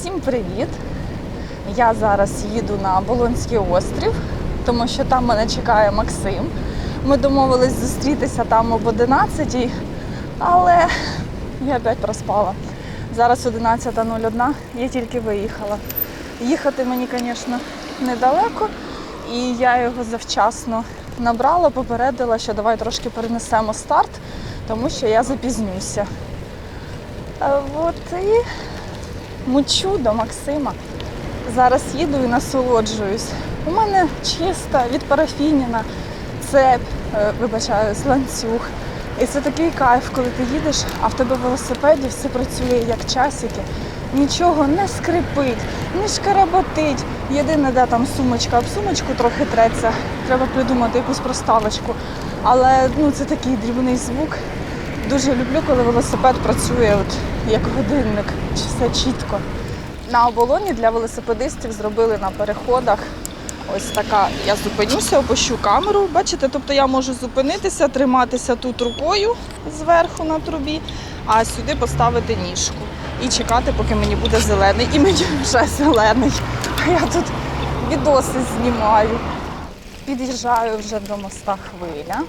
Всім привіт! Я зараз їду на Болонський острів, тому що там мене чекає Максим. Ми домовились зустрітися там об 11, але я опять проспала. Зараз 11.01, я тільки виїхала. Їхати мені, звісно, недалеко, і я його завчасно набрала, попередила, що давай трошки перенесемо старт, тому що я запізнюся. От і мучу до Максима. Зараз їду і насолоджуюсь. У мене чиста від парафініна цепь, е, вибачаюсь, ланцюг. І це такий кайф, коли ти їдеш, а в тебе в велосипеді все працює як часики. Нічого не скрипить, не шкаработить. Єдине, де там сумочка об сумочку трохи треться. Треба придумати якусь проставочку. Але ну, це такий дрібний звук. Дуже люблю, коли велосипед працює от, як годинник, чи все чітко. На оболоні для велосипедистів зробили на переходах ось така. Я зупинюся, опущу камеру. Бачите, тобто я можу зупинитися, триматися тут рукою зверху на трубі, а сюди поставити ніжку і чекати, поки мені буде зелений. І мені вже зелений. А я тут відоси знімаю. Під'їжджаю вже до моста хвиля.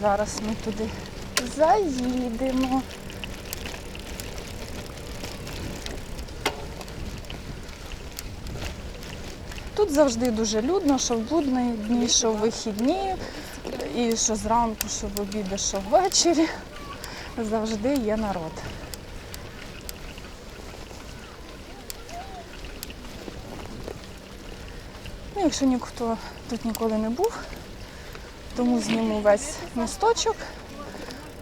Зараз ми туди заїдемо. Тут завжди дуже людно, що в будні дні, що в вихідні, і що зранку, що в обіди, що ввечері. Завжди є народ. Ну, якщо ніхто тут ніколи не був, тому зніму весь місточок.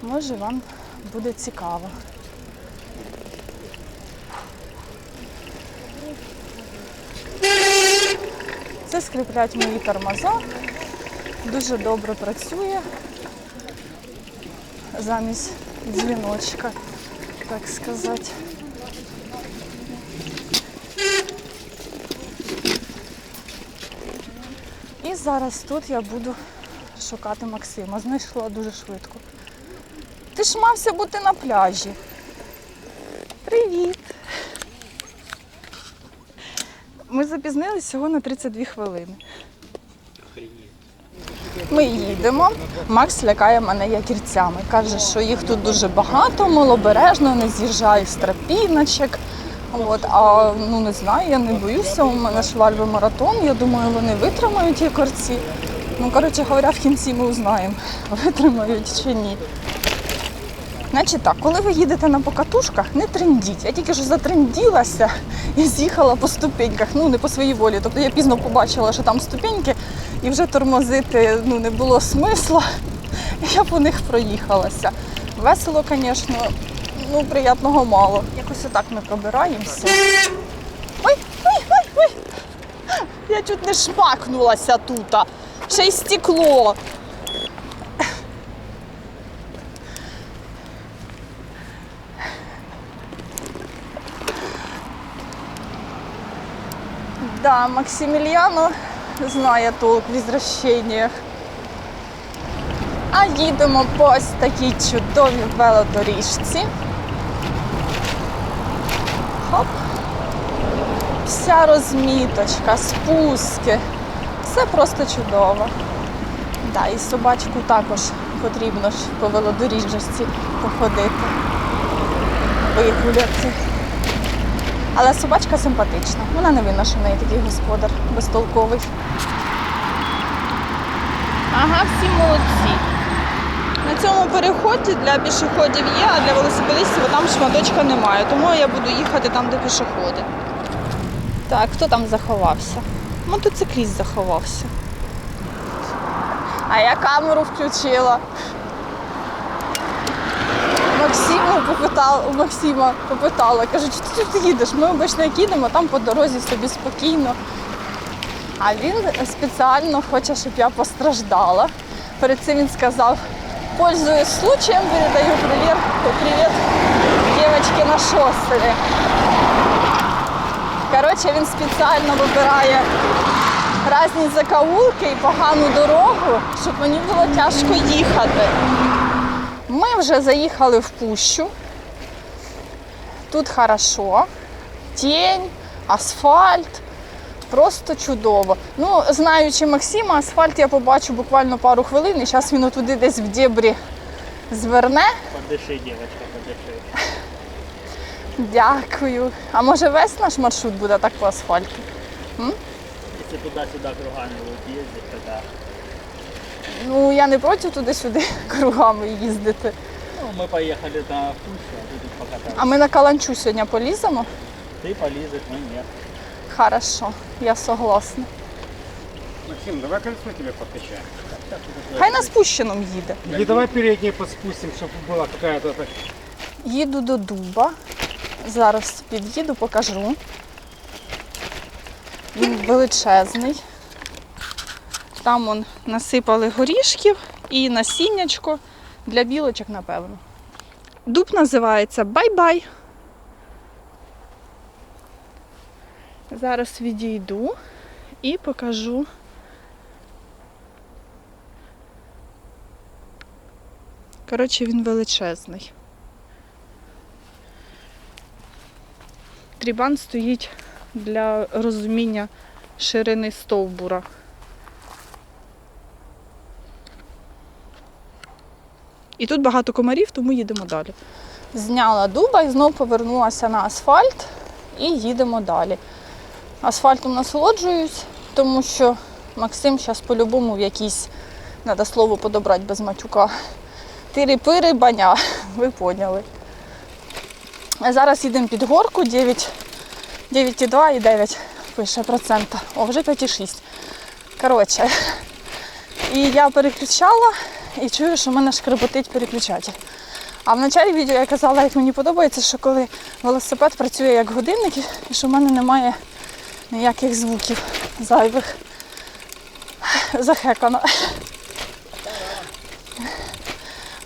Може вам буде цікаво. Це скріплять мої тормоза. Дуже добре працює замість дзвіночка, так сказати. І зараз тут я буду шукати Максима. Знайшла дуже швидко. Ти ж мався бути на пляжі. Привіт! Ми запізнились всього на 32 хвилини. Ми їдемо. Макс лякає мене якірцями. Каже, що їх тут дуже багато, малобережно, не з'їжджаю з тропіночок. От, а ну не знаю, я не боюся. У мене ж вальви маратон. Я думаю, вони витримають якорці. Ну, коротше говоря, в кінці ми узнаємо, витримають чи ні. Значить так, коли ви їдете на покатушках, не трендіть. Я тільки що затренділася і з'їхала по ступеньках, ну не по своїй волі. Тобто я пізно побачила, що там ступеньки, і вже тормозити ну, не було смисла. Я по них проїхалася. Весело, звісно, ну приятного мало. Якось отак ми пробираємося. Ой, ой, ой, ой! Я чуть не шмакнулася тут. Ще й стекло. Да, Максимiliano знає толк в возвращеннях. А їдемо по ось такій чудовій велодоріжці. Хоп. Вся розміточка, спуски. Все просто чудово. Да, і собачку також потрібно ж по велодоріжці походити, вигуляти. Але собачка симпатична. Вона не винна, що в неї такий господар безтолковий. Ага, всі молодці. На цьому переході для пішоходів є, а для велосипедистів там шматочка немає. Тому я буду їхати там, де пішоходи. Так, хто там заховався? Мотоцикліст заховався. А я камеру включила. Максиму попитала, у Максима попитала, кажу, чи ти тут їдеш? Ми обично як їдемо, там по дорозі собі спокійно. А він спеціально хоче, щоб я постраждала. Перед цим він сказав, пользуясь случаем, передаю привіт, привіт дівчатки на шосері. Коротше, він спеціально вибирає різні закоулки і погану дорогу, щоб мені було тяжко їхати. Ми вже заїхали в пущу. Тут хорошо. Тінь, асфальт. Просто чудово. Ну, знаючи Максима, асфальт я побачу буквально пару хвилин, і зараз він отуди десь в дєбрі зверне. Подыши, девочка, подыши. Дякую. А може весь наш маршрут буде так по асфальту? Если туда-сюда кругами будут ездить, тогда... Ну, я не проти туди-сюди кругами їздити. Ну, мы поехали на Пущу, а ты тут покатались. А ми на каланчу сьогодні поліземо. Ты полезешь, мы нет. Хорошо, я согласна. Максим, давай колесо тебе подкачаем. Хай на спущеному їде. Или давай переднее подспустим, чтобы была какая-то... так- Їду до дуба. Зараз під'їду, покажу. Він величезний. Там он насипали горішків і насіннячко для білочок, напевно. Дуб називається Бай-бай. Зараз відійду і покажу. Коротше, він величезний. Трібан стоїть для розуміння ширини стовбура. І тут багато комарів, тому їдемо далі. Зняла дуба і знову повернулася на асфальт і їдемо далі. Асфальтом насолоджуюсь, тому що Максим зараз по-любому в якійсь, треба слово подобрати без матюка. Тири-пири, баня. Ви поняли. Зараз їдемо під горку 9, 9,2 і 9 пише процента. О, вже 5,6. Коротше. І я переключала і чую, що в мене шкреботить переключатель. А в началі відео я казала, як мені подобається, що коли велосипед працює як годинник, і що в мене немає ніяких звуків зайвих. Захекано.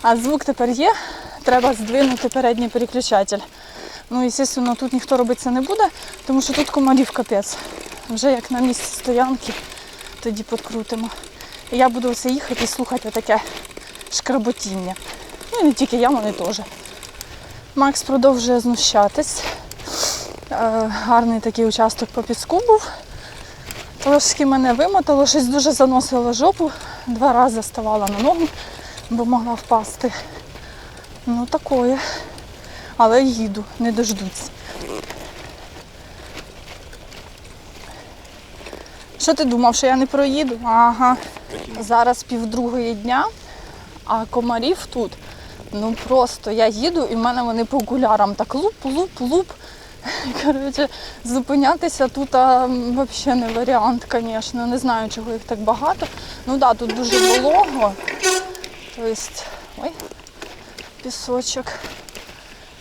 А звук тепер є, треба здвинути передній переключатель. Ну, звісно, тут ніхто робити це не буде, тому що тут комарів капець. Вже як на місці стоянки, тоді підкрутимо. Я буду оце їхати і слухати таке шкработіння. Ну і не тільки я, вони теж. Макс продовжує знущатись. Е, гарний такий участок по піску був. Трошки мене вимотало, щось дуже заносило жопу. Два рази ставала на ногу, бо могла впасти. Ну, такое. Але їду, не дождуться. Що ти думав, що я не проїду? Ага. Зараз півдругої дня, а комарів тут. Ну просто я їду і в мене вони по окулярам так луп, луп, луп. Коротше, зупинятися тут взагалі не варіант, звісно. Не знаю, чого їх так багато. Ну так, да, тут дуже волого. Тобто, ой, пісочок.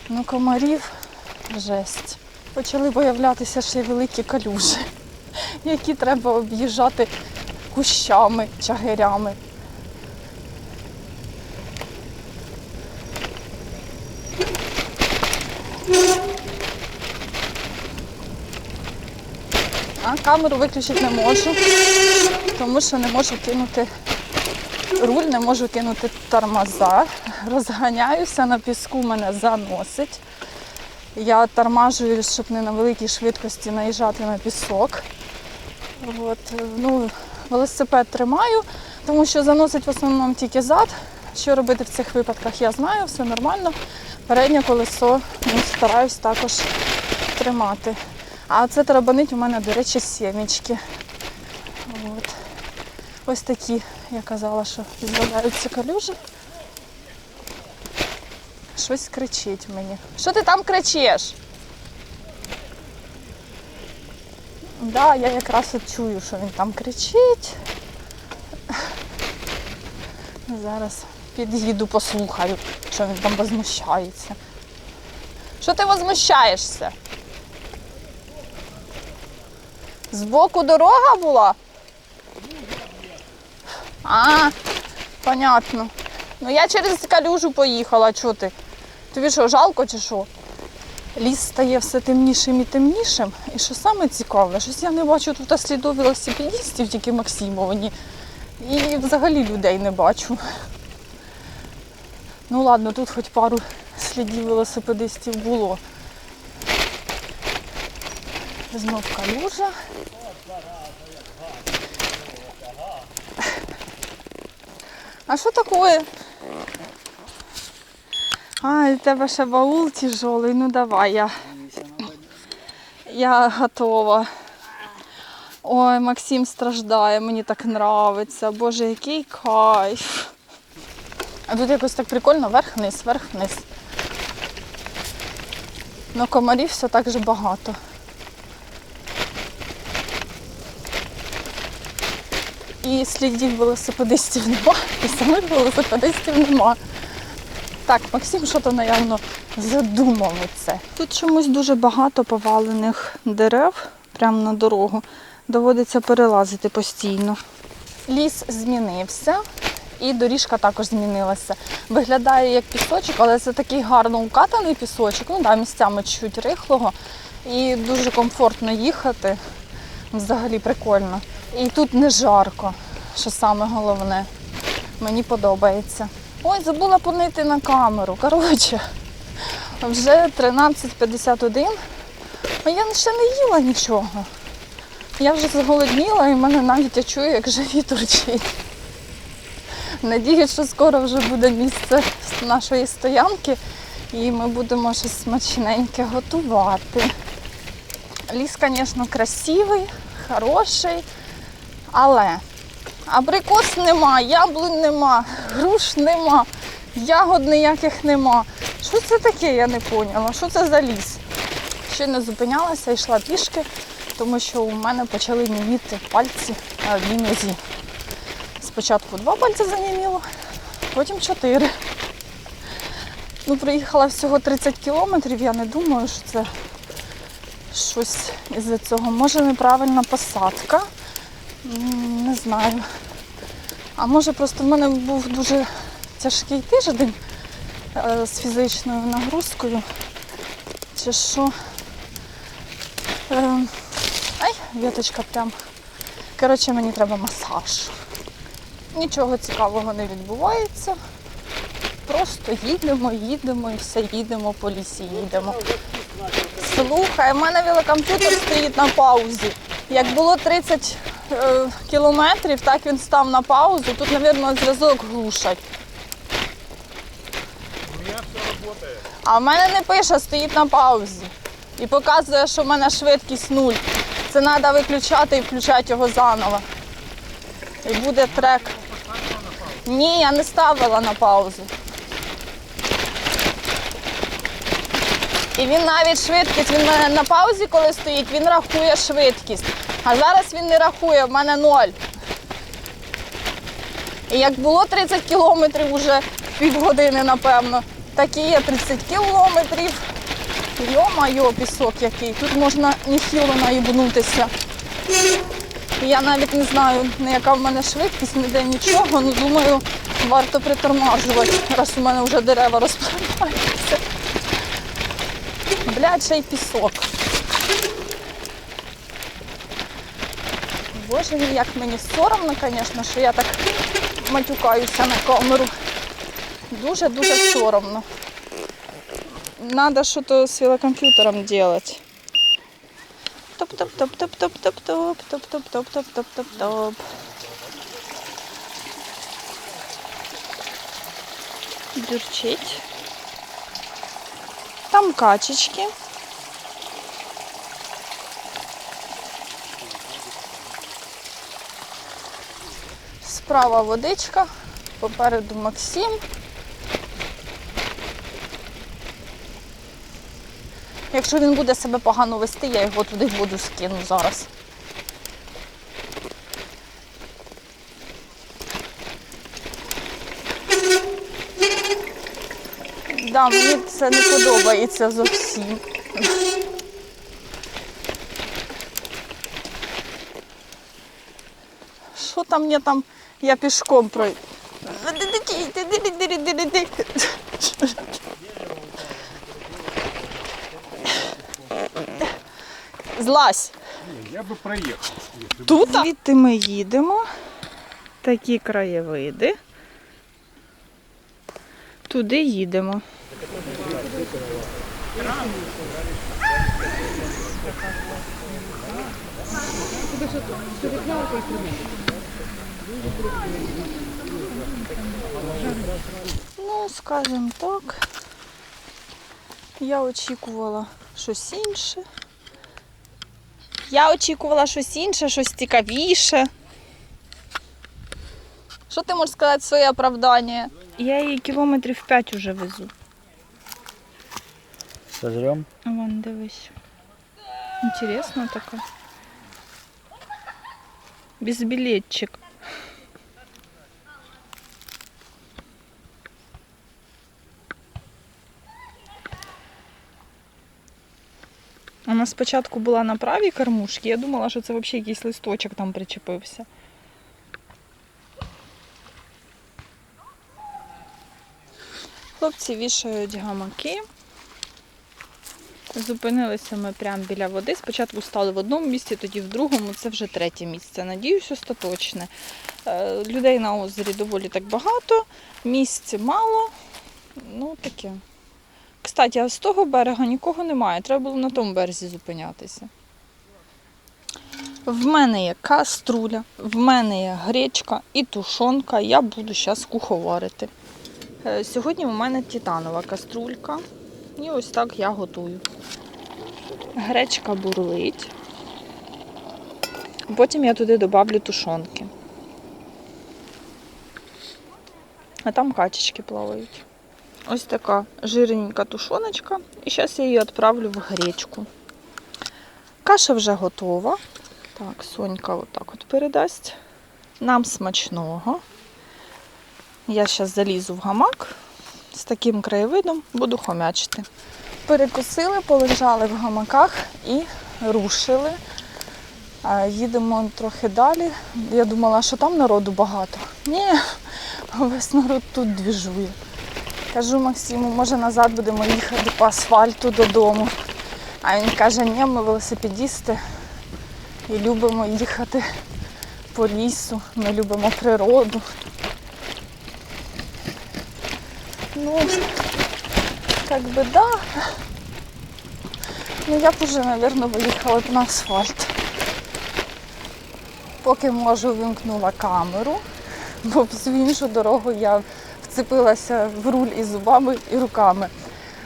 Ну, комарів жесть. Почали появлятися ще й великі калюжі, які треба об'їжджати кущами, чагирями. А камеру виключити не можу, тому що не можу кинути руль, не можу кинути тормоза. Розганяюся на піску, мене заносить. Я тормажую, щоб не на великій швидкості наїжджати на пісок. От, ну, велосипед тримаю, тому що заносить в основному тільки зад. Що робити в цих випадках, я знаю, все нормально. Переднє колесо ну, стараюсь також тримати. А це тарабанить у мене, до речі, сімечки. От. Ось такі, я казала, що з'являються калюжі. Щось кричить мені. Що ти там кричиш? Да, я якраз от чую, що він там кричить. Зараз під'їду, послухаю, що він там возмущається. Що ти возмущаєшся? Збоку дорога була? А, понятно. Ну я через калюжу поїхала, чого ти? Тобі що, жалко чи що? Ліс стає все темнішим і темнішим. І що саме цікаве, щось я не бачу тут слідів велосипедистів, тільки Максимовні. І взагалі людей не бачу. Ну ладно, тут хоч пару слідів велосипедистів було. Знов калюжа. А що таке? А, у тебе ще баул тяжелий. Ну давай я. Я готова. Ой, Максим страждає, мені так нравиться. Боже, який кайф. А тут якось так прикольно, верх-вниз, верх-вниз. Ну, комарів все так же багато. І слідів велосипедистів нема, і самих велосипедистів нема. Так, Максим що-то наявно задумавиться. Тут чомусь дуже багато повалених дерев прямо на дорогу. Доводиться перелазити постійно. Ліс змінився і доріжка також змінилася. Виглядає як пісочок, але це такий гарно укатаний пісочок. Ну да, місцями чуть рихлого. І дуже комфортно їхати. Взагалі прикольно. І тут не жарко, що саме головне. Мені подобається. Ой, забула понити на камеру. Коротше, вже 13.51, а я ще не їла нічого. Я вже зголодніла і в мене навіть я чую, як живіт урчить. Надіюсь, що скоро вже буде місце нашої стоянки і ми будемо щось смачненьке готувати. Ліс, звісно, красивий, хороший, але абрикос нема, яблунь нема, груш нема, ягод ніяких нема. Що це таке, я не поняла. Що це за ліс? Ще не зупинялася, йшла пішки, тому що у мене почали німіти пальці на одній. Спочатку два пальці заніміло, потім чотири. Ну, приїхала всього 30 кілометрів, я не думаю, що це щось із-за цього. Може неправильна посадка. Не знаю. А може просто в мене був дуже тяжкий тиждень е, з фізичною нагрузкою. Чи що? Е, Ай, віточка прям. Коротше, мені треба масаж. Нічого цікавого не відбувається. Просто їдемо, їдемо і все їдемо по лісі, їдемо. Слухай, у мене велокомп'ютер стоїть на паузі. Як було 30 е, кілометрів, так він став на паузу. Тут, мабуть, зв'язок глушать. А в мене не пише, стоїть на паузі. І показує, що в мене швидкість нуль. Це треба виключати і включати його заново. І буде трек. Ні, я не ставила на паузу. І він навіть швидкість, він на паузі, коли стоїть, він рахує швидкість. А зараз він не рахує, в мене ноль. І як було 30 кілометрів уже півгодини, напевно, так і є 30 кілометрів. Йо-майо, пісок який. Тут можна ніхіло наїбнутися. Я навіть не знаю, на яка в мене швидкість, ніде нічого, ну думаю, варто притормажувати, раз у мене вже дерева розпливаються. Блядь, ще й пісок. Боже мій, як мені соромно, звісно, що я так матюкаюся на камеру. Дуже-дуже соромно. Надо что-то с велокомпьютером делать. Топ-топ-топ-топ-топ-топ-топ-топ-топ-топ-топ-топ. Дурчить. Там качечки. Справа водичка, попереду Максим. Якщо він буде себе погано вести, я його туди в воду скину зараз. Да, мені це не подобається зовсім. Що там я там? Я пішком пройду. Злазь. Я бы проехал. Тут звідти ми їдемо. Такі краєвиди. Туди їдемо. Ну, скажімо так, я очікувала щось інше. Я очікувала щось інше, щось цікавіше. Що ти можеш сказати своє оправдання? Я її кілометрів 5 вже везу. Сожрем? Вон, дивись. Інтересно таке. Безбілетчик. Вона спочатку була на правій кормушці, я думала, що це взагалі якийсь листочок там причепився. Хлопці вішають гамаки. Зупинилися ми прямо біля води. Спочатку стали в одному місці, тоді в другому. Це вже третє місце. Надіюсь, остаточне. Е, Людей на озері доволі так багато, місць мало. Ну таке. Кстати, а з того берега нікого немає. Треба було на тому березі зупинятися. В мене є каструля, в мене є гречка і тушонка. Я буду зараз куховарити. Е, Сьогодні у мене титанова каструлька. І ось так я готую. Гречка бурлить. Потім я туди добавлю тушонки. А там качечки плавають. Ось така жирненька тушоночка. І зараз я її відправлю в гречку. Каша вже готова. Так, Сонька отак от передасть. Нам смачного. Я зараз залізу в гамак з таким краєвидом, буду хомячити. Перекусили, полежали в гамаках і рушили. Їдемо трохи далі. Я думала, що там народу багато. Ні, весь народ тут двіжує. Кажу Максиму, може назад будемо їхати по асфальту додому. А він каже, ні, ми велосипедісти і любимо їхати по лісу, ми любимо природу. Ну, как бы да. Ну я б уже, наверное, виїхала б на асфальт. Поки можу, вимкнула камеру, бо всю іншу дорогу я вцепилася в руль і зубами, і руками.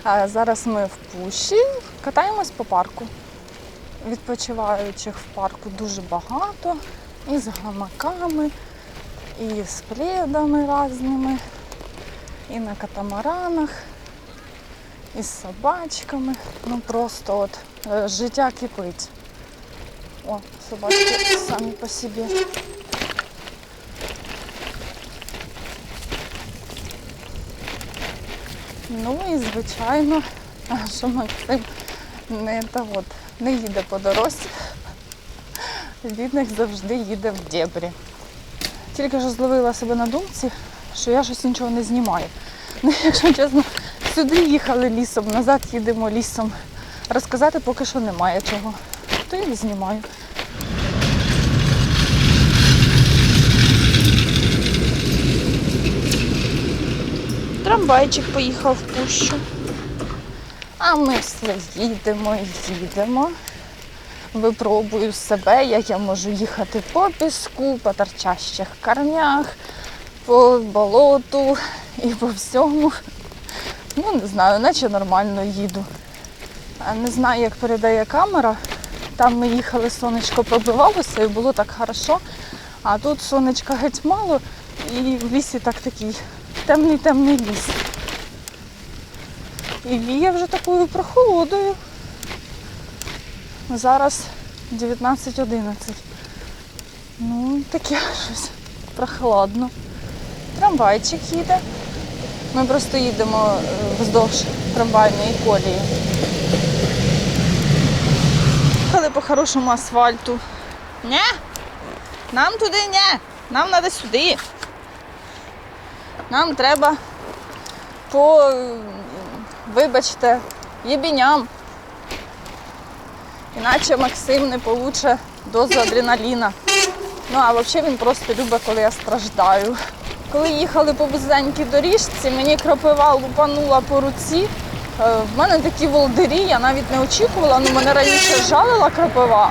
А зараз ми в пущі катаємось по парку. Відпочиваючих в парку дуже багато, і з гамаками, і з пледами різними і на катамаранах, і з собачками. Ну просто от е, життя кипить. О, собачки самі по собі. Ну і звичайно, що Максим не, та от, не їде по дорозі. Від них завжди їде в дебрі. Тільки що зловила себе на думці, що я щось нічого не знімаю. Ну, якщо чесно, сюди їхали лісом, назад їдемо лісом. Розказати поки що немає чого. То я не знімаю. Трамвайчик поїхав в пущу. А ми все їдемо і їдемо. Випробую себе, як я можу їхати по піску, по торчащих корнях, по болоту і по всьому. Ну, не знаю, наче нормально їду. Не знаю, як передає камера. Там ми їхали, сонечко пробивалося і було так хорошо. А тут сонечка геть мало і в лісі так такий темний-темний ліс. І віє вже такою прохолодою. Зараз 19.11. Ну, таке щось прохладно. Трамвайчик їде. Ми просто їдемо е, вздовж трамвайної колії. Їхали по хорошому асфальту. Ні? Нам туди ні. Нам треба сюди. Нам треба по, вибачте, єбіням. Іначе Максим не получить дозу адреналіна. Ну а взагалі він просто любить, коли я страждаю. Коли їхали по вузенькій доріжці, мені кропива лупанула по руці, Е, В мене такі волдирі, я навіть не очікувала. Ну, мене раніше жалила крапива,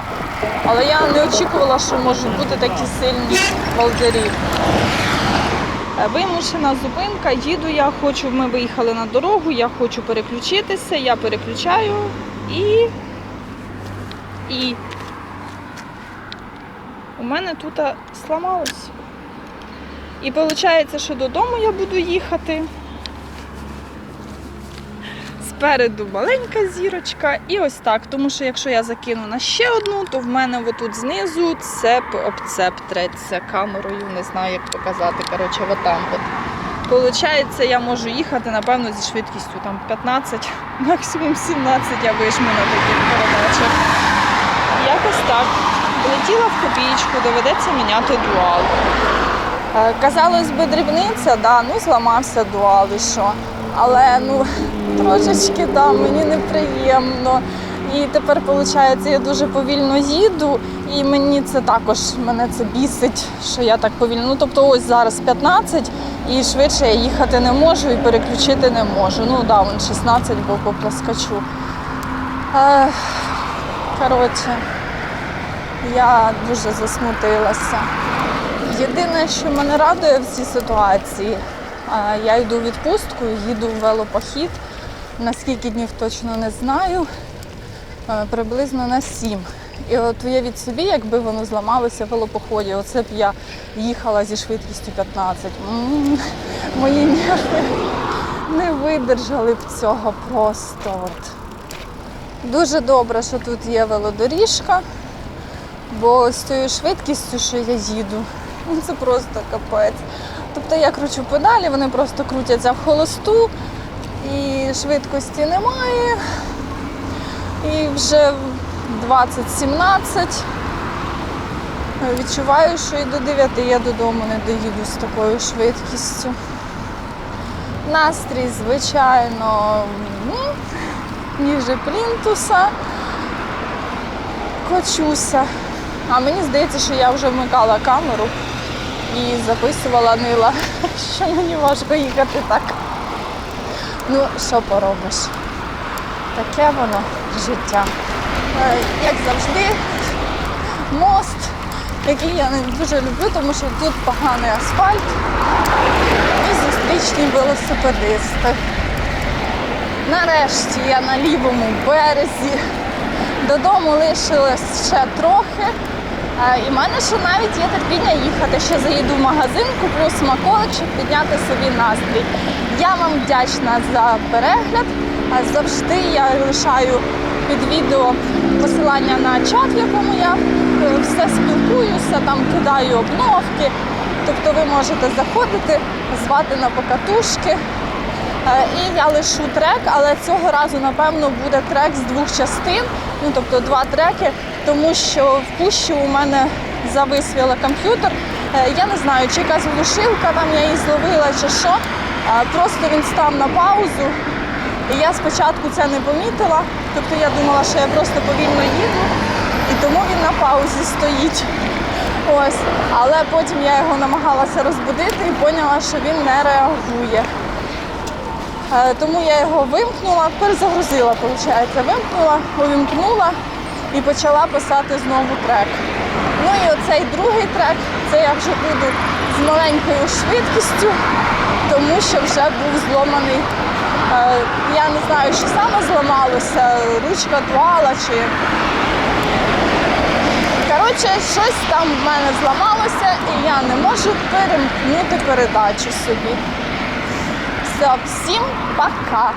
але я не очікувала, що можуть бути такі сильні волдирі. Вимушена зупинка, їду я, хочу, ми виїхали на дорогу, я хочу переключитися, я переключаю і. І у мене тут сламалось. І виходить, що додому я буду їхати. Спереду маленька зірочка і ось так. Тому що якщо я закину на ще одну, то в мене отут знизу цеп об цеп треться камерою. Не знаю, як показати. Коротше, отам от. Получається, я можу їхати, напевно, зі швидкістю там 15, максимум 17 я вижму на таких передачах. Якось так. Влетіла в копійку, доведеться міняти дуал. Е, Казалось би, дрібниця, да, ну зламався дуал і що. Але ну трошечки да, мені неприємно. І тепер, виходить, я дуже повільно їду, і мені це також мене це бісить, що я так повільно. Ну тобто ось зараз 15 і швидше я їхати не можу і переключити не можу. Ну да, вон 16, бо по пласкачу. Е, коротше, я дуже засмутилася. Єдине, що мене радує в цій ситуації, я йду у відпустку, їду в велопохід. На скільки днів точно не знаю, е, приблизно на сім. І от уявіть собі, якби воно зламалося в велопоході, оце б я їхала зі швидкістю 15. М, Мої нерви не видержали б цього просто. От. Дуже добре, що тут є велодоріжка, бо з тією швидкістю, що я їду, ну це просто капець. Тобто я кручу педалі, вони просто крутяться в холосту, і швидкості немає. І вже 20-17 відчуваю, що і до 9 я додому не доїду з такою швидкістю. Настрій, звичайно, м, ніже плінтуса. Кочуся. А мені здається, що я вже вмикала камеру і записувала нила, що мені важко їхати так. Ну, що поробиш? Таке воно життя. Е, Як завжди, мост, який я не дуже люблю, тому що тут поганий асфальт і зустрічні велосипедисти. Нарешті я на лівому березі. Додому лишилось ще трохи. І в мене ще навіть є терпіння їхати. Ще заїду в магазин, куплю смаколик, щоб підняти собі настрій. Я вам вдячна за перегляд. Завжди я лишаю під відео посилання на чат, в якому я е, все спілкуюся, там кидаю обновки. Тобто ви можете заходити, звати на покатушки. Е, І я лишу трек, але цього разу, напевно, буде трек з двох частин, ну тобто два треки, тому що в пущі у мене завис комп'ютер. Я не знаю, чи якась глушилка там я її зловила, чи що. Е, Просто він став на паузу. І я спочатку це не помітила. Тобто я думала, що я просто повільно їду, і тому він на паузі стоїть. Ось. Але потім я його намагалася розбудити і поняла, що він не реагує. Е, Тому я його вимкнула, перезагрузила, виходить, вимкнула, увімкнула і почала писати знову трек. Ну і оцей другий трек, це я вже буду з маленькою швидкістю, тому що вже був зломаний. е, Я не знаю, що саме зламалося, ручка дуала чи. Коротше, щось там в мене зламалося і я не можу перемкнути передачу собі. Все, всім пока!